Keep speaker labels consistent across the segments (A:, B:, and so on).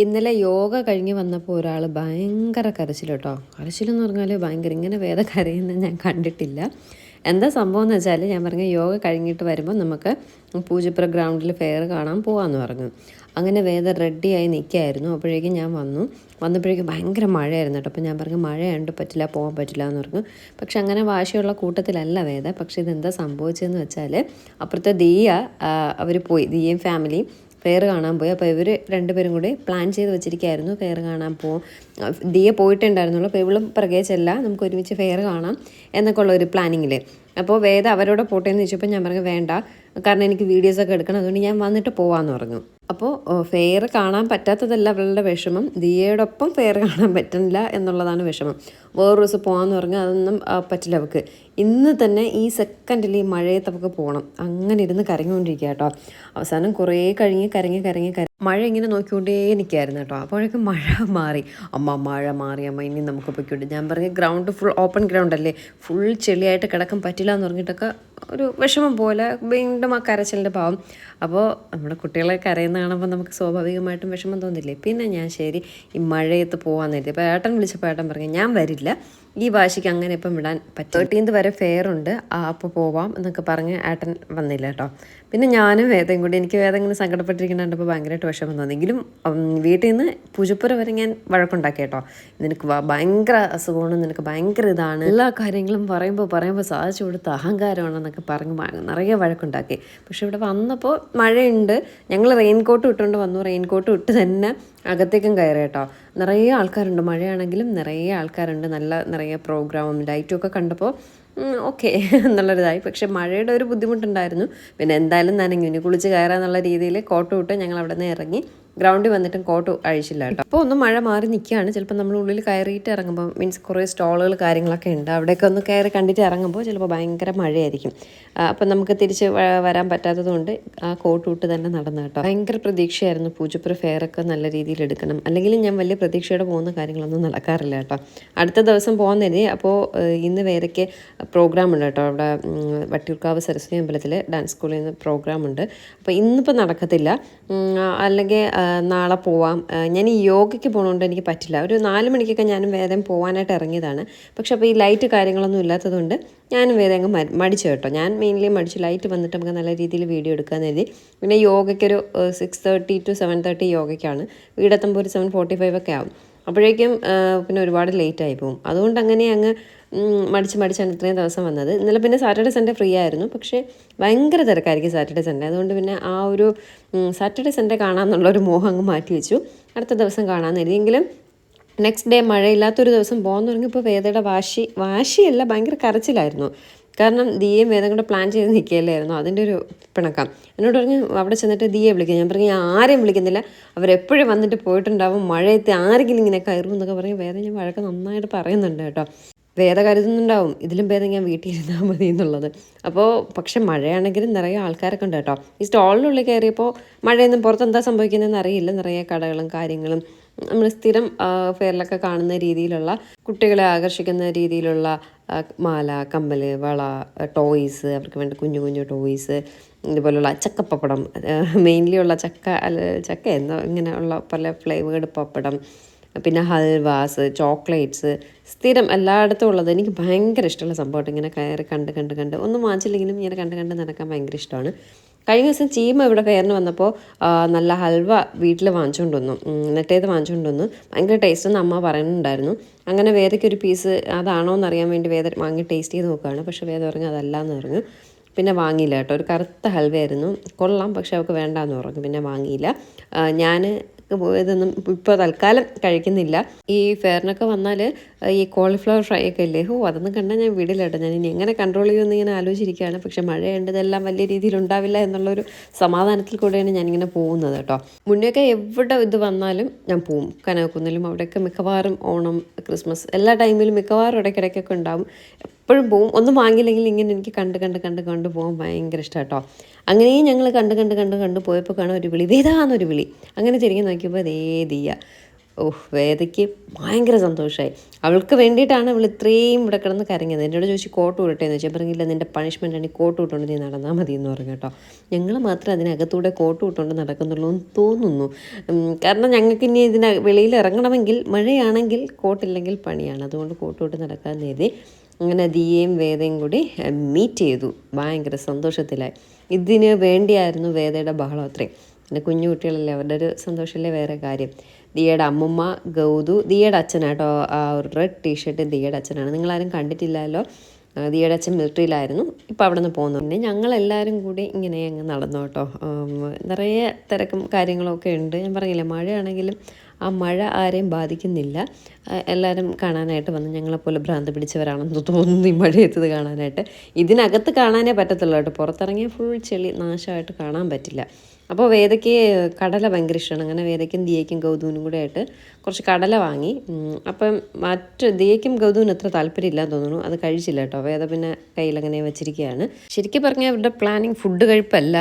A: ഇന്നലെ യോഗ കഴിഞ്ഞ് വന്നപ്പോൾ ഒരാൾ ഭയങ്കര കരച്ചിൽ കേട്ടോ കരച്ചിലെന്ന് പറഞ്ഞാൽ ഭയങ്കര ഇങ്ങനെ വേദ കരയുന്നത് ഞാൻ കണ്ടിട്ടില്ല. എന്താ സംഭവം എന്ന് വെച്ചാൽ ഞാൻ പറഞ്ഞു യോഗ കഴിഞ്ഞിട്ട് വരുമ്പോൾ നമുക്ക് പൂജപ്പുര ഗ്രൗണ്ടിൽ ഫെയർ കാണാൻ പോകാമെന്ന് പറഞ്ഞു. അങ്ങനെ വേദ റെഡിയായി നിൽക്കുകയായിരുന്നു അപ്പോഴേക്കും ഞാൻ വന്നു. വന്നപ്പോഴേക്കും ഭയങ്കര മഴയായിരുന്നു കേട്ടോ. അപ്പോൾ ഞാൻ പറഞ്ഞു മഴയുണ്ട് പറ്റില്ല പോകാൻ പറ്റില്ല എന്ന് പറഞ്ഞു. പക്ഷെ അങ്ങനെ വാശിയുള്ള കൂട്ടത്തിലല്ല വേദ. പക്ഷെ ഇതെന്താ സംഭവിച്ചതെന്ന് വെച്ചാൽ അപ്പുറത്തെ ദീയ അവർ പോയി. ദിയയും ഫാമിലിയും ഫെയർ കാണാൻ പോയി. അപ്പോൾ ഇവർ രണ്ടുപേരും കൂടി പ്ലാൻ ചെയ്ത് വെച്ചിരിക്കുകയായിരുന്നു ഫെയർ കാണാൻ പോകും ദിയ പോയിട്ടുണ്ടായിരുന്നുള്ളൂ. അപ്പോൾ ഇവളും പിറകെ ചെല്ലാം നമുക്ക് ഒരുമിച്ച് ഫെയർ കാണാം എന്നൊക്കെ ഉള്ള ഒരു പ്ലാനിങ്ങിൽ അപ്പോൾ വേദ അവരോട് പോട്ടേന്ന് ചോദിച്ചപ്പോൾ ഞാൻ പറഞ്ഞു വേണ്ട. കാരണം എനിക്ക് വീഡിയോസൊക്കെ എടുക്കണം. അതുകൊണ്ട് ഞാൻ വന്നിട്ട് പോവാമെന്ന് പറഞ്ഞു. അപ്പോൾ ഫെയർ കാണാൻ പറ്റാത്തതല്ല അവളുടെ വിഷമം. ദിയയോടൊപ്പം ഫെയർ കാണാൻ പറ്റുന്നില്ല എന്നുള്ളതാണ് വിഷമം. വേറൊരു ദിവസം പോകാമെന്ന് പറഞ്ഞാൽ അതൊന്നും പറ്റില്ല അവൾക്ക്. ഇന്ന് തന്നെ ഈ സെക്കൻഡിൽ ഈ മഴയത്ത് അവൾക്ക് പോകണം അങ്ങനെ ഇരുന്ന് കരങ്ങിക്കൊണ്ടിരിക്കുക കേട്ടോ. അവസാനം കുറേ കഴിഞ്ഞ് കരങ്ങി കരങ്ങി കര മഴ ഇങ്ങനെ നോക്കിക്കൊണ്ടേ നിൽക്കായിരുന്നു കേട്ടോ. അപ്പോഴേക്കും മഴ മാറി. അമ്മ മഴ മാറി. അമ്മ ഇനി നമുക്ക് പൊയ്ക്കൊണ്ട് ഞാൻ പറഞ്ഞ ഗ്രൗണ്ട് ഫുൾ ഓപ്പൺ ഗ്രൗണ്ട് അല്ലേ? ഫുൾ ചെളിയായിട്ട് കിടക്കാൻ പറ്റില്ല എന്ന് പറഞ്ഞിട്ടൊക്കെ ഒരു വിഷമം പോലെ വീണ്ടും ആ കരച്ചിലിന്റെ ഭാവം. അപ്പോൾ നമ്മുടെ കുട്ടികളെ കരയുന്ന കാണുമ്പോൾ നമുക്ക് സ്വാഭാവികമായിട്ടും വിഷമം തോന്നില്ലേ? പിന്നെ ഞാൻ ശരി ഈ മഴയത്ത് പോകാമെന്ന് കരുതി അപ്പോൾ ഏട്ടൻ വിളിച്ചപ്പോൾ ഏട്ടൻ പറഞ്ഞു ഞാൻ വരില്ല. ഈ വാശിക്ക് അങ്ങനെ ഇപ്പം വിടാൻ പറ്റും തേർട്ടീൻത് വരെ ഫെയർ ഉണ്ട്. ആ അപ്പോൾ പോവാം എന്നൊക്കെ പറഞ്ഞ് ഏട്ടൻ വന്നില്ല കേട്ടോ. പിന്നെ ഞാനും വേദം കൂടി എനിക്ക് വേദം ഇങ്ങനെ സങ്കടപ്പെട്ടിരിക്കുന്നുണ്ടപ്പോൾ ഭയങ്കരമായിട്ട് വിഷമം തോന്നിയെങ്കിലും വീട്ടിൽ നിന്ന് പൂജപ്പുര വരെ ഞാൻ വഴക്കുണ്ടാക്കി കേട്ടോ. നിനക്ക് ഭയങ്കര അസുഖമാണ് നിനക്ക് ഭയങ്കര ഇതാണ്. എല്ലാ കാര്യങ്ങളും പറയുമ്പോൾ പറയുമ്പോൾ സാധിച്ചു കൊടുത്ത അഹങ്കാരമാണെന്നൊക്കെ പറഞ്ഞ് നിറയെ വഴക്കുണ്ടാക്കി. പക്ഷെ ഇവിടെ വന്നപ്പോൾ മഴയുണ്ട്. ഞങ്ങൾ റെയിൻ കോട്ട് ഇട്ടുകൊണ്ട് വന്നു. റെയിൻ കോട്ട് ഇട്ട് തന്നെ അകത്തേക്കും കയറി കേട്ടോ. നിറയെ ആൾക്കാരുണ്ട്. മഴയാണെങ്കിലും നിറയെ ആൾക്കാരുണ്ട്. നല്ല നിറയെ പ്രോഗ്രാമും ലൈറ്റും ഒക്കെ കണ്ടപ്പോൾ ഓക്കെ എന്നുള്ളൊരിതായി. പക്ഷേ മഴയുടെ ഒരു ബുദ്ധിമുട്ടുണ്ടായിരുന്നു. പിന്നെ എന്തായാലും നനഞ്ഞു ഇനി കുളിച്ച് കയറാന്നുള്ള രീതിയിൽ കോട്ട് വിട്ട് ഞങ്ങൾ അവിടെ നിന്ന് ഇറങ്ങി ഗ്രൗണ്ടിൽ വന്നിട്ടും കോട്ട് അഴിച്ചില്ല കേട്ടോ. അപ്പോൾ ഒന്ന് മഴ മാറി നിൽക്കുകയാണ് ചിലപ്പോൾ നമ്മൾ ഉള്ളിൽ കയറിയിട്ട് ഇറങ്ങുമ്പോൾ മീൻസ് കുറേ സ്റ്റോളുകൾ കാര്യങ്ങളൊക്കെ ഉണ്ട്. അവിടെയൊക്കെ ഒന്ന് കയറി കണ്ടിട്ട് ഇറങ്ങുമ്പോൾ ചിലപ്പോൾ ഭയങ്കര മഴയായിരിക്കും. അപ്പം നമുക്ക് തിരിച്ച് വരാൻ പറ്റാത്തതുകൊണ്ട് ആ കോട്ട് ഇട്ട് തന്നെ നടന്നു കേട്ടോ. ഭയങ്കര പ്രതീക്ഷയായിരുന്നു. പൂജപ്പുര ഫെയറൊക്കെ നല്ല രീതിയിൽ എടുക്കണം. അല്ലെങ്കിൽ ഞാൻ വലിയ പ്രതീക്ഷയോടെ പോകുന്ന കാര്യങ്ങളൊന്നും നടക്കാറില്ല കേട്ടോ. അടുത്ത ദിവസം പോകുന്നതിന് അപ്പോൾ ഇന്ന് വേറെയൊക്കെ പ്രോഗ്രാം ഉണ്ട് കേട്ടോ. അവിടെ വട്ടിയൂർക്കാവ് സരസ്വതി അമ്പലത്തിൽ ഡാൻസ് സ്കൂളിൽ നിന്ന് പ്രോഗ്രാം ഉണ്ട്. അപ്പോൾ ഇന്നിപ്പോൾ നടക്കത്തില്ല. അല്ലെങ്കിൽ നാളെ പോവാം. ഞാൻ ഈ യോഗയ്ക്ക് പോകണോണ്ട് എനിക്ക് പറ്റില്ല. ഒരു നാല് മണിക്കൊക്കെ ഞാനും വേദം പോകാനായിട്ട് ഇറങ്ങിയതാണ്. പക്ഷെ അപ്പോൾ ഈ ലൈറ്റ് കാര്യങ്ങളൊന്നും ഇല്ലാത്തതുകൊണ്ട് ഞാനും വേദം അങ്ങ് മടിച്ചു കേട്ടോ. ഞാൻ മെയിൻലി മടിച്ചു. ലൈറ്റ് വന്നിട്ട് നമുക്ക് നല്ല രീതിയിൽ വീഡിയോ എടുക്കാമെന്ന് കരുതി. പിന്നെ യോഗയ്ക്കൊരു six thirty two seven thirty യോഗയ്ക്കാണ്. വീടെത്തുമ്പോൾ ഒരു സെവൻ ഫോർട്ടി ഫൈവ് ഒക്കെ ആവും. അപ്പോഴേക്കും പിന്നെ ഒരുപാട് ലേറ്റായി പോകും അതുകൊണ്ട് അങ്ങനെ അങ്ങ് മടിച്ച് മടിച്ചാണ് ഇത്രയും ദിവസം വന്നത്. ഇന്നലെ പിന്നെ സാറ്റർഡേ സൺഡേ ഫ്രീ ആയിരുന്നു. പക്ഷേ ഭയങ്കര തിരക്കായിരിക്കും സാറ്റർഡേ സൺഡേ അതുകൊണ്ട് പിന്നെ ആ ഒരു സാറ്റർഡേ സൺഡേ കാണാമെന്നുള്ള ഒരു മോഹം അങ്ങ് മാറ്റി വെച്ചു. അടുത്ത ദിവസം കാണാമെന്ന് എങ്കിലും നെക്സ്റ്റ് ഡേ മഴയില്ലാത്തൊരു ദിവസം പോകാൻ തുടങ്ങിയപ്പോൾ വേദയുടെ വാശി വാശിയല്ല ഭയങ്കര കരച്ചിലായിരുന്നു. കാരണം ദിയയും വേദം കൂടെ പ്ലാൻ ചെയ്ത് നിൽക്കുകയല്ലായിരുന്നു. അതിന്റെ ഒരു പിണക്കം. എന്നോട് പറഞ്ഞു അവിടെ ചെന്നിട്ട് ദിയെ വിളിക്കുക ഞാൻ പറഞ്ഞു ആരെയും വിളിക്കുന്നില്ല. അവരെപ്പോഴും വന്നിട്ട് പോയിട്ടുണ്ടാവും. മഴയത്ത് ആരെങ്കിലും ഇങ്ങനെ കയറും എന്നൊക്കെ പറഞ്ഞ് വേദം ഞാൻ വഴക്ക് നന്നായിട്ട് പറയുന്നുണ്ട് കേട്ടോ. വേദ കരുതുന്നുണ്ടാവും ഇതിലും ഭേദം ഞാൻ വീട്ടിൽ ഇരുന്നാൽ മതി എന്നുള്ളത്. അപ്പോൾ പക്ഷെ മഴയാണെങ്കിലും നിറയെ ആൾക്കാരൊക്കെ ഉണ്ട് കേട്ടോ. ഈ സ്റ്റോളിനുള്ളിൽ കയറിയപ്പോൾ മഴയൊന്നും പുറത്ത് എന്താ സംഭവിക്കുന്നതെന്ന് അറിയില്ല. നിറയെ കടകളും കാര്യങ്ങളും നമ്മൾ സ്ഥിരം ഫെയറിലൊക്കെ കാണുന്ന രീതിയിലുള്ള കുട്ടികളെ ആകർഷിക്കുന്ന രീതിയിലുള്ള മാല കമ്മൽ വള ടോയ്സ് അവർക്ക് വേണ്ട കുഞ്ഞു കുഞ്ഞു ടോയ്സ് ഇതുപോലുള്ള ചക്കപ്പപ്പടം മെയിൻലി ഉള്ള ചക്ക ചക്ക എന്നോ ഇങ്ങനെയുള്ള പല ഫ്ലേവേഡ് പപ്പടം പിന്നെ ഹൽവാസ് ചോക്ലേറ്റ്സ് സ്ഥിരം എല്ലായിടത്തും ഉള്ളത് എനിക്ക് ഭയങ്കര ഇഷ്ടമുള്ള സംഭവമായിട്ട് ഇങ്ങനെ കയറി കണ്ട് കണ്ട് കണ്ട് ഒന്നും വാങ്ങിച്ചില്ലെങ്കിലും ഇങ്ങനെ കണ്ട് കണ്ട് നടക്കാൻ ഭയങ്കര ഇഷ്ടമാണ്. കഴിഞ്ഞ ദിവസം ചീമ ഇവിടെ കയറിന് വന്നപ്പോൾ നല്ല ഹൽവ വീട്ടിൽ വാങ്ങിച്ചുകൊണ്ട് വന്നു. നെറ്റേത് വാങ്ങിച്ചുകൊണ്ട് വന്നു. ഭയങ്കര ടേസ്റ്റ് അമ്മ പറയുന്നുണ്ടായിരുന്നു. അങ്ങനെ വേദയ്ക്ക് ഒരു പീസ് അതാണോ എന്നറിയാൻ വേണ്ടി വേദ വാങ്ങി ടേസ്റ്റ് ചെയ്ത് നോക്കുകയാണ്. പക്ഷേ വേദ പറഞ്ഞു അതല്ല എന്ന് പറഞ്ഞു. പിന്നെ വാങ്ങിയില്ല കേട്ടോ. ഒരു കറുത്ത ഹൽവയായിരുന്നു. കൊള്ളാം പക്ഷെ അവൾക്ക് വേണ്ടാന്ന് പറഞ്ഞു. പിന്നെ വാങ്ങിയില്ല. ഞാൻ ഇതൊന്നും ഇപ്പോൾ തൽക്കാലം കഴിക്കുന്നില്ല. ഈ ഫെയറിനൊക്കെ വന്നാൽ ഈ കോളിഫ്ലവർ ഫ്രൈ ഒക്കെ ഇല്ലേ? ഓ അതൊന്നും കണ്ടാൽ ഞാൻ വീടില്ലാട്ടോ. ഞാൻ ഇനി എങ്ങനെ കൺട്രോൾ ചെയ്യുമെന്ന് ഇങ്ങനെ ആലോചിച്ചിരിക്കുകയാണ്. പക്ഷേ മഴ ഇതെല്ലാം വലിയ രീതിയിൽ ഉണ്ടാവില്ല എന്നുള്ളൊരു സമാധാനത്തിൽ കൂടെയാണ് ഞാനിങ്ങനെ പോകുന്നത് കേട്ടോ. മുന്നേയൊക്കെ എവിടെ ഇത് വന്നാലും ഞാൻ പോവും. കനകക്കുന്നിലും അവിടെയൊക്കെ മിക്കവാറും ഓണം ക്രിസ്മസ് എല്ലാ ടൈമിലും മിക്കവാറും ഇടയ്ക്കിടയ്ക്കൊക്കെ ഉണ്ടാവും. എപ്പോഴും പോവും. ഒന്നും വാങ്ങിയില്ലെങ്കിൽ ഇങ്ങനെ എനിക്ക് കണ്ട് കണ്ട് കണ്ട് കണ്ട് പോകാൻ ഭയങ്കര ഇഷ്ടം കേട്ടോ അങ്ങനെയും ഞങ്ങൾ കണ്ട് കണ്ട് കണ്ട് കണ്ട് പോയപ്പോൾ കാണാൻ ഒരു വിളി. ഇതേതാന്നൊരു വിളി. അങ്ങനെ തിരികെ നോക്കിയപ്പോൾ അതേ ദിയ. ഓഹ് വേദയ്ക്ക് ഭയങ്കര സന്തോഷമായി അവൾക്ക് വേണ്ടിയിട്ടാണ് അവൾ ഇത്രയും ഇവിടെ കിടന്ന് കരങ്ങിയത് എന്നോട് ചോദിച്ചു കോട്ട് വിടട്ടെ എന്ന് വെച്ചാൽ പറഞ്ഞില്ല നിന്റെ പണിഷ്മെന്റ് ആണ് കോട്ട് വിട്ടുകൊണ്ട് നീ നടന്നാൽ മതി എന്ന് പറഞ്ഞു കേട്ടോ. ഞങ്ങൾ മാത്രം അതിനകത്തൂടെ കോട്ട് വിട്ടുകൊണ്ട് നടക്കുന്നുള്ളൂ എന്ന് തോന്നുന്നു. കാരണം ഞങ്ങൾക്ക് ഇനി ഇതിന് വെളിയിൽ ഇറങ്ങണമെങ്കിൽ മഴയാണെങ്കിൽ കോട്ടില്ലെങ്കിൽ പണിയാണ്. അതുകൊണ്ട് കോട്ട് വിട്ട് നടക്കാൻ നേരെ അങ്ങനെ ദിയയും വേദയും കൂടി മീറ്റ് ചെയ്തു. ഭയങ്കര സന്തോഷത്തിലായി. ഇതിന് വേണ്ടിയായിരുന്നു വേദയുടെ ബഹളം അത്രയും. പിന്നെ കുഞ്ഞു കുട്ടികളല്ലേ അവരുടെ ഒരു സന്തോഷമല്ലേ വേറെ കാര്യം. ദിയയുടെ അമ്മുമ്മ ഗൗതു ദിയയുടെ അച്ഛനാട്ടോ ആ റെഡ് ടീഷർട്ട് ദിയയുടെ അച്ഛനാണ്. നിങ്ങളാരും കണ്ടിട്ടില്ലല്ലോ. ദിയയുടെ അച്ഛൻ മിലിറ്ററിയിലായിരുന്നു ഇപ്പോൾ അവിടെ നിന്ന് പോകുന്നു പിന്നെ ഞങ്ങളെല്ലാവരും കൂടി ഇങ്ങനെ അങ്ങ് നടന്നു കേട്ടോ. നിറയെ തിരക്കും കാര്യങ്ങളൊക്കെ ഉണ്ട്. ഞാൻ പറഞ്ഞില്ലേ മഴയാണെങ്കിലും ആ മഴ ആരെയും ബാധിക്കുന്നില്ല. എല്ലാവരും കാണാനായിട്ട് വന്ന് ഞങ്ങളെപ്പോലെ ഭ്രാന്ത് പിടിച്ചവരാണെന്ന് തോന്നുന്നു ഈ മഴയത്തത് കാണാനായിട്ട്. ഇതിനകത്ത് കാണാനേ പറ്റത്തുള്ളൂ കേട്ടോ. പുറത്തിറങ്ങിയ ഫുൾ ചെളി നാശമായിട്ട് കാണാൻ പറ്റില്ല. അപ്പോൾ വേദയ്ക്ക് കടല ഭയങ്കര ഇഷ്ടമാണ്. അങ്ങനെ വേദയ്ക്കും ദിയയ്ക്കും ഗൗതൂനും കൂടെ ആയിട്ട് കുറച്ച് കടല വാങ്ങി. അപ്പം മറ്റ് ദിയയ്ക്കും ഗൗതൂനും അത്ര താല്പര്യമില്ലാന്ന് തോന്നുന്നു. അത് കഴിച്ചില്ല കേട്ടോ. വേദ പിന്നെ കയ്യിൽ അങ്ങനെ വെച്ചിരിക്കുകയാണ്. ശരിക്കും പറഞ്ഞാൽ അവരുടെ പ്ലാനിങ് ഫുഡ് കഴിപ്പല്ല.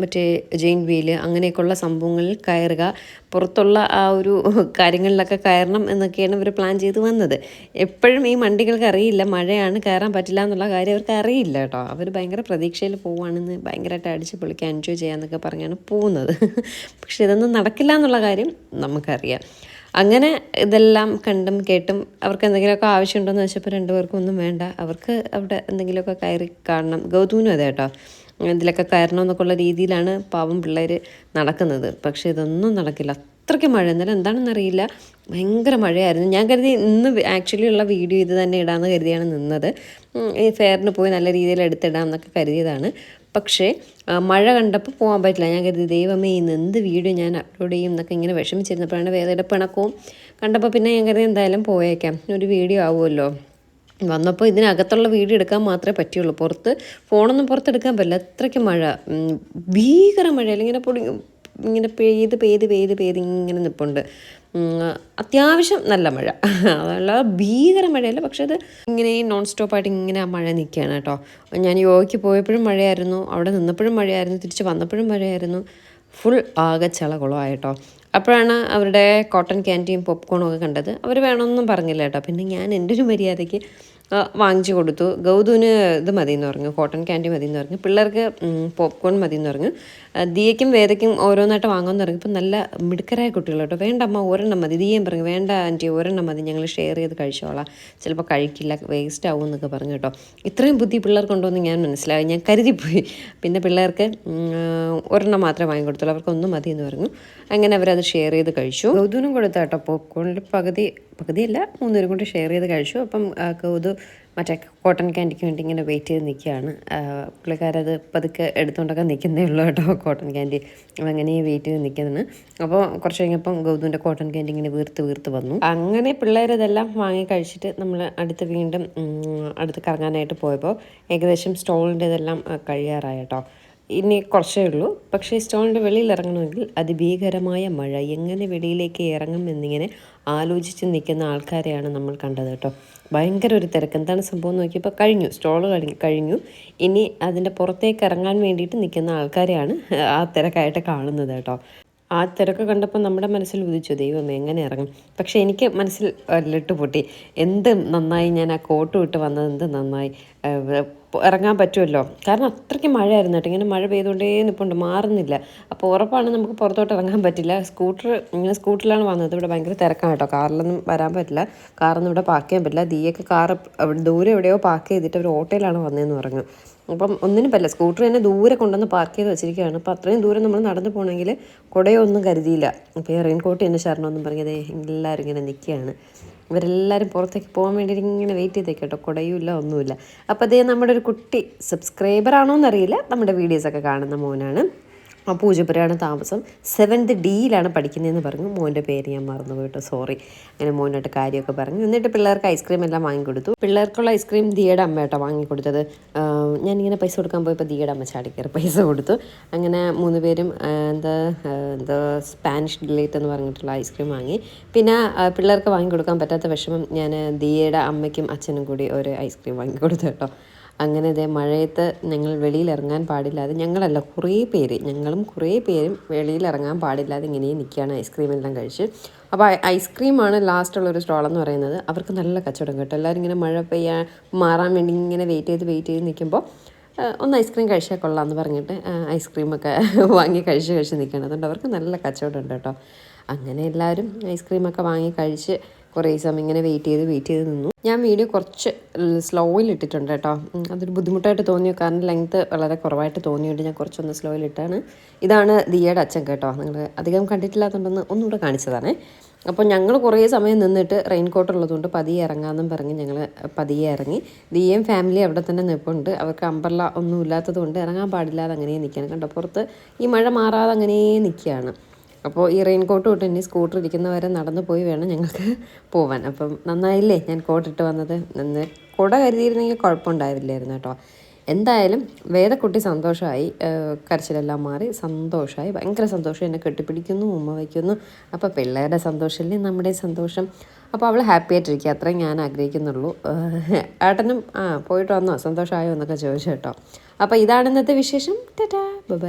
A: മറ്റേ ജെയിൻ വീൽ അങ്ങനെയൊക്കെയുള്ള സംഭവങ്ങളിൽ കയറുക. പുറത്തുള്ള ആ ഒരു കാര്യങ്ങളിലൊക്കെ കയറണം എന്നൊക്കെയാണ് ഇവർ പ്ലാൻ ചെയ്ത് വന്നത്. എപ്പോഴും ഈ മണ്ടികൾക്ക് അറിയില്ല മഴയാണ് കയറാൻ പറ്റില്ല എന്നുള്ള കാര്യം അവർക്ക് അറിയില്ല കേട്ടോ. അവർ ഭയങ്കര പ്രതീക്ഷയിൽ പോവുകയാണെന്ന് ഭയങ്കരമായിട്ട് അടിച്ച് പൊളിക്കാൻ എൻജോയ് ചെയ്യാന്നൊക്കെ പറഞ്ഞാണ് പോകുന്നത്. പക്ഷെ ഇതൊന്നും നടക്കില്ല എന്നുള്ള കാര്യം നമുക്കറിയാം. അങ്ങനെ ഇതെല്ലാം കണ്ടും കേട്ടും അവർക്ക് എന്തെങ്കിലുമൊക്കെ ആവശ്യമുണ്ടോയെന്ന് വെച്ചപ്പോൾ രണ്ടുപേർക്കും ഒന്നും വേണ്ട. അവർക്ക് അവിടെ എന്തെങ്കിലുമൊക്കെ കയറി കാണണം. ഗൗതൂനും അതെ കേട്ടോ. ഇതിലൊക്കെ കയറണം എന്നൊക്കെ ഉള്ള രീതിയിലാണ് പാവം പിള്ളേർ നടക്കുന്നത്. പക്ഷേ ഇതൊന്നും നടക്കില്ല. അത്രയ്ക്ക് മഴ. എന്നാലും എന്താണെന്നറിയില്ല. ഭയങ്കര മഴയായിരുന്നു. ഞാൻ കരുതി ഇന്ന് ആക്ച്വലി ഉള്ള വീഡിയോ ഇത് തന്നെ ഇടാമെന്ന് കരുതിയാണ് നിന്നത്. ഈ ഫെയറിന് പോയി നല്ല രീതിയിൽ എടുത്തിടാം എന്നൊക്കെ കരുതിയതാണ്. പക്ഷേ മഴ കണ്ടപ്പോൾ പോകാൻ പറ്റില്ല. ഞാൻ കരുതി ദൈവമേ ഇന്ന് എന്ത് വീഡിയോ ഞാൻ അപ്ലോഡ് ചെയ്യും? എന്നൊക്കെ ഇങ്ങനെ വിഷമിച്ചിരുന്നപ്പോഴാണ് വേദയുടെ പിണക്കവും കണ്ടപ്പോൾ പിന്നെ ഞാൻ കരുതി എന്തായാലും പോയേക്കാം. ഒരു വീഡിയോ ആവുമല്ലോ. വന്നപ്പോൾ ഇതിനകത്തുള്ള വീഡിയോ എടുക്കാൻ മാത്രമേ പറ്റുള്ളൂ. പുറത്ത് ഫോണൊന്നും പുറത്തെടുക്കാൻ പറ്റില്ല. അത്രയ്ക്ക് മഴ. ഭീകര മഴ. ഇങ്ങനെ പൊടി ഇങ്ങനെ പെയ്ത് പെയ്ത് പെയ്ത് പെയ്ത് ഇങ്ങനെ നിൽപ്പുണ്ട് അത്യാവശ്യം നല്ല മഴ. അതല്ല ഭീകര മഴയല്ല. പക്ഷേ അത് ഇങ്ങനെ നോൺ സ്റ്റോപ്പായിട്ട് ഇങ്ങനെ ആ മഴ നിൽക്കുകയാണ് കേട്ടോ. ഞാൻ യോഗയ്ക്ക് പോയപ്പോഴും മഴയായിരുന്നു. അവിടെ നിന്നപ്പോഴും മഴയായിരുന്നു. തിരിച്ച് വന്നപ്പോഴും മഴയായിരുന്നു. ഫുൾ ആകെ ചള കുളമായിട്ടോ അപ്പോഴാണ് അവരുടെ കോട്ടൺ ക്യാന്റീൻ പോപ്കോണും ഒക്കെ കണ്ടത്. അവർ വേണമെന്നും പറഞ്ഞില്ല കേട്ടോ. പിന്നെ ഞാൻ എന്റെ ഒരു മര്യാദയ്ക്ക് വാങ്ങിച്ചു കൊടുത്തു. ഗൗതുവിന് ഇത് മതി എന്ന് പറഞ്ഞു. കോട്ടൺ ക്യാൻഡി മതി എന്ന് പറഞ്ഞു. പിള്ളേർക്ക് പോപ്കോൺ മതി എന്ന് പറഞ്ഞു. ദിയയ്ക്കും വേദയ്ക്കും ഓരോന്നായിട്ട് വാങ്ങാൻ പറഞ്ഞു ഇപ്പം നല്ല മിടുക്കരായ കുട്ടികൾ കേട്ടോ വേണ്ട അമ്മ ഒരെണ്ണം മതി. ദിയേം പറഞ്ഞു വേണ്ട ആന്റി ഒരെണ്ണം മതി. ഞങ്ങൾ ഷെയർ ചെയ്ത് കഴിച്ചോളാം. ചിലപ്പോൾ കഴിക്കില്ല വേസ്റ്റ് ആവും എന്നൊക്കെ പറഞ്ഞു കേട്ടോ. ഇത്രയും ബുദ്ധി പിള്ളേർക്കുണ്ടോ എന്ന് ഞാൻ മനസ്സിലായി. ഞാൻ കരുതിപ്പോയി. പിന്നെ പിള്ളേർക്ക് ഒരെണ്ണം മാത്രമേ വാങ്ങിക്കൊടുത്തുള്ളൂ അവർക്കൊന്നും മതി എന്ന് പറഞ്ഞു. അങ്ങനെ അവരത് ഷെയർ ചെയ്ത് കഴിച്ചു. കൗതുനും കൊടുത്താട്ടോ. പോപ്കോണിൽ പകുതി പകുതിയല്ല മൂന്നുപേരും കൊണ്ട് ഷെയർ ചെയ്ത് കഴിച്ചു. അപ്പം ഗൗതു മറ്റേ കോട്ടൺ ക്യാൻഡിക്ക് വേണ്ടി ഇങ്ങനെ വെയിറ്റ് ചെയ്ത് നിൽക്കുകയാണ്. പുള്ളിക്കാരത് പതുക്കെ എടുത്തുകൊണ്ടൊക്കെ നിൽക്കുന്നേ ഉള്ളൂ കേട്ടോ കോട്ടൺ ക്യാൻഡി. അങ്ങനെ വെയിറ്റ് ചെയ്ത് നിൽക്കുന്നതാണ് അപ്പോൾ കുറച്ച് കഴിഞ്ഞപ്പം ഗൗതുവിന്റെ കോട്ടൺ ക്യാൻഡി ഇങ്ങനെ വീർത്ത് വീർത്ത് വന്നു. അങ്ങനെ പിള്ളേർ ഇതെല്ലാം വാങ്ങി കഴിച്ചിട്ട് നമ്മൾ അടുത്ത് വീണ്ടും അടുത്ത് കറങ്ങാനായിട്ട് പോയപ്പോൾ ഏകദേശം സ്റ്റോളിന്റെ ഇതെല്ലാം കഴിയാറായി കേട്ടോ. ഇനി കുറച്ചേ ഉള്ളൂ. പക്ഷേ സ്റ്റോണിന്റെ വെളിയിൽ ഇറങ്ങണമെങ്കിൽ അതിഭീകരമായ മഴ എങ്ങനെ വെളിയിലേക്ക് ഇറങ്ങും എന്നിങ്ങനെ ആലോചിച്ച് നിൽക്കുന്ന ആൾക്കാരെയാണ് നമ്മൾ കണ്ടത് കേട്ടോ. ഭയങ്കര ഒരു തിരക്ക്. എന്താണ് സംഭവം നോക്കിയപ്പോൾ കഴിഞ്ഞു. സ്റ്റോൾ കഴിഞ്ഞു ഇനി അതിന്റെ പുറത്തേക്ക് ഇറങ്ങാൻ വേണ്ടിയിട്ട് നിൽക്കുന്ന ആൾക്കാരെയാണ് ആ തിരക്കായിട്ട് കാണുന്നത് കേട്ടോ. ആ തിരക്ക് കണ്ടപ്പോൾ നമ്മുടെ മനസ്സിൽ ഉദിച്ചു. ദൈവം എങ്ങനെ ഇറങ്ങും? പക്ഷേ എനിക്ക് മനസ്സിൽ ലിട്ട് പൊട്ടി. എന്ത് നന്നായി ഞാൻ ആ കോട്ട് വിട്ട് വന്നത്? എന്ത് നന്നായി? ഇറങ്ങാൻ പറ്റുമല്ലോ. കാരണം അത്രയ്ക്ക് മഴയായിരുന്നു കേട്ടോ. ഇങ്ങനെ മഴ പെയ്തുകൊണ്ടേ നിൽപ്പുണ്ട് മാറുന്നില്ല. അപ്പോൾ ഉറപ്പാണ് നമുക്ക് പുറത്തോട്ട് ഇറങ്ങാൻ പറ്റില്ല. സ്കൂട്ടർ ഇങ്ങനെ സ്കൂട്ടറിലാണ് വന്നത്. ഇവിടെ ഭയങ്കര തിരക്കാണ് കേട്ടോ. കാറിലൊന്നും വരാൻ പറ്റില്ല. കാറൊന്നും ഇവിടെ പാർക്ക് ചെയ്യാൻ പറ്റില്ല. ദിയൊക്കെ കാർ ദൂരെ എവിടെയോ പാർക്ക് ചെയ്തിട്ട് അവർ ഓട്ടോയിലാണ് വന്നതെന്ന് പറഞ്ഞു. അപ്പം ഒന്നിനും പറ്റില്ല. സ്കൂട്ടർ തന്നെ ദൂരെ കൊണ്ടുവന്ന് പാർക്ക് ചെയ്ത് വെച്ചിരിക്കുകയാണ്. അപ്പോൾ അത്രയും ദൂരം നമ്മൾ നടന്നു പോകണമെങ്കിൽ കുടയൊന്നും കരുതിയില്ല. അപ്പോൾ ഈ റെയിൻകോട്ട് തന്നെ ശരണമെന്നും പറഞ്ഞത് എല്ലാവരും ഇങ്ങനെ നിൽക്കുകയാണ്. ഇവരെല്ലാവരും പുറത്തേക്ക് പോകാൻ വേണ്ടി ഇങ്ങനെ വെയിറ്റ് ചെയ്തേക്ക് കേട്ടോ. കുടയുമില്ല ഒന്നുമില്ല. അപ്പോൾ അതേ നമ്മുടെ ഒരു കുട്ടി സബ്സ്ക്രൈബർ ആണോ എന്നറിയില്ല നമ്മുടെ വീഡിയോസൊക്കെ കാണുന്ന മോനാണ്. ആ പൂജപ്പുരയാണ് താമസം. സെവൻത് ഡിയിലാണ് പഠിക്കുന്നതെന്ന് പറഞ്ഞു. മോന്റെ പേര് ഞാൻ മറന്നു പോയിട്ട് സോറി അങ്ങനെ മോനായിട്ട് കാര്യമൊക്കെ പറഞ്ഞു. എന്നിട്ട് പിള്ളേർക്ക് ഐസ്ക്രീം എല്ലാം വാങ്ങിക്കൊടുത്തു. പിള്ളേർക്കുള്ള ഐസ്ക്രീം ദിയയുടെ അമ്മ കേട്ടോ വാങ്ങിക്കൊടുത്തത് ഞാനിങ്ങനെ പൈസ കൊടുക്കാൻ പോയപ്പോൾ ദിയയുടെ അമ്മ ചാടിക്കയറി പൈസ കൊടുത്തു. അങ്ങനെ മൂന്ന് പേരും എന്താ എന്താ സ്പാനിഷ് ഡിലേറ്റ് എന്ന് പറഞ്ഞിട്ടുള്ള ഐസ്ക്രീം വാങ്ങി. പിന്നെ പിള്ളേർക്ക് വാങ്ങിക്കൊടുക്കാൻ പറ്റാത്ത വിഷമം ഞാൻ ദിയയുടെ അമ്മയ്ക്കും അച്ഛനും കൂടി ഒരു ഐസ്ക്രീം വാങ്ങിക്കൊടുത്തു കേട്ടോ. അങ്ങനെ ഇതേ മഴയത്ത് ഞങ്ങൾ വെളിയിൽ ഇറങ്ങാൻ പാടില്ലാതെ ഞങ്ങളല്ല കുറേ പേര് ഞങ്ങളും കുറേ പേരും വെളിയിൽ ഇറങ്ങാൻ പാടില്ലാതെ ഇങ്ങനെ നിൽക്കുകയാണ് ഐസ്ക്രീം എല്ലാം കഴിച്ച്. അപ്പോൾ ഐസ്ക്രീമാണ് ലാസ്റ്റുള്ളൊരു സ്റ്റോളെന്ന് പറയുന്നത്. അവർക്ക് നല്ല കച്ചവടം കേട്ടോ. എല്ലാവരും ഇങ്ങനെ മഴ പെയ്യാൻ മാറാൻ വേണ്ടി ഇങ്ങനെ വെയിറ്റ് ചെയ്ത് വെയിറ്റ് ചെയ്ത് നിൽക്കുമ്പോൾ ഒന്ന് ഐസ്ക്രീം കഴിച്ചാൽ കൊള്ളാം എന്ന് പറഞ്ഞിട്ട് ഐസ്ക്രീമൊക്കെ വാങ്ങി കഴിച്ച് കഴിച്ച് നിൽക്കണം അതുകൊണ്ട് അവർക്ക് നല്ല കച്ചവടം ഉണ്ട് കേട്ടോ. അങ്ങനെ എല്ലാവരും ഐസ്ക്രീമൊക്കെ വാങ്ങി കഴിച്ച് കുറേ സമയം ഇങ്ങനെ വെയിറ്റ് ചെയ്ത് വെയിറ്റ് ചെയ്ത് നിന്നു. ഞാൻ വീഡിയോ കുറച്ച് സ്ലോയിൽ ഇട്ടിട്ടുണ്ട് കേട്ടോ. അതൊരു ബുദ്ധിമുട്ടായിട്ട് തോന്നിയോ? കാരണം ലെങ്ത്ത് വളരെ കുറവായിട്ട് തോന്നിയുണ്ട് ഞാൻ കുറച്ചൊന്ന് സ്ലോയിൽ ഇട്ടാണ് ഇതാണ് ദിയയുടെ അച്ഛൻ കേട്ടോ. നിങ്ങൾ അധികം കണ്ടിട്ടില്ലാത്തതുകൊണ്ടൊന്ന് ഒന്നുകൂടെ കാണിച്ചതാണ്. അപ്പോൾ ഞങ്ങൾ കുറേ സമയം നിന്നിട്ട് റെയിൻകോട്ട് ഉള്ളതുകൊണ്ട് പതിയെ ഇറങ്ങാമെന്നും പറഞ്ഞ് ഞങ്ങൾ പതിയെ ഇറങ്ങി. ദിയയും ഫാമിലി അവിടെ തന്നെ നിൽപ്പുണ്ട് അവർക്ക് അമ്പർല ഒന്നും ഇല്ലാത്തതുകൊണ്ട് ഇറങ്ങാൻ പാടില്ലാതെ അങ്ങനെ നിൽക്കുകയാണ്. കണ്ടോ പുറത്ത് ഈ മഴ മാറാതെ അങ്ങനെ നിൽക്കുകയാണ്. അപ്പോൾ ഈ റെയിൻ കോട്ട് ഇട്ട് ഇനി സ്കൂട്ടർ ഇരിക്കുന്നവരെ നടന്നു പോയി വേണം ഞങ്ങൾക്ക് പോവാൻ. അപ്പം നന്നായില്ലേ ഞാൻ കോട്ട് ഇട്ട് വന്നത്? നന്ന് കുട കരുതിയിരുന്നെങ്കിൽ കുഴപ്പമുണ്ടാവില്ലായിരുന്നു കേട്ടോ. എന്തായാലും വേദക്കുട്ടി സന്തോഷമായി കരച്ചിലെല്ലാം മാറി സന്തോഷമായി ഭയങ്കര സന്തോഷം എന്നെ കെട്ടിപ്പിടിക്കുന്നു ഉമ്മ വയ്ക്കുന്നു. അപ്പോൾ പിള്ളേരുടെ സന്തോഷമല്ലേ നമ്മുടെ സന്തോഷം? അപ്പോൾ അവൾ ഹാപ്പി ആയിട്ടിരിക്കുക. അത്രയും ഞാൻ ആഗ്രഹിക്കുന്നുള്ളൂ. ഏട്ടനും ആ പോയിട്ട് വന്നോ? സന്തോഷമായോ എന്നൊക്കെ ചോദിച്ചു കേട്ടോ. അപ്പോൾ ഇതാണ് ഇന്നത്തെ വിശേഷം. ടാറ്റാ. ബൈ.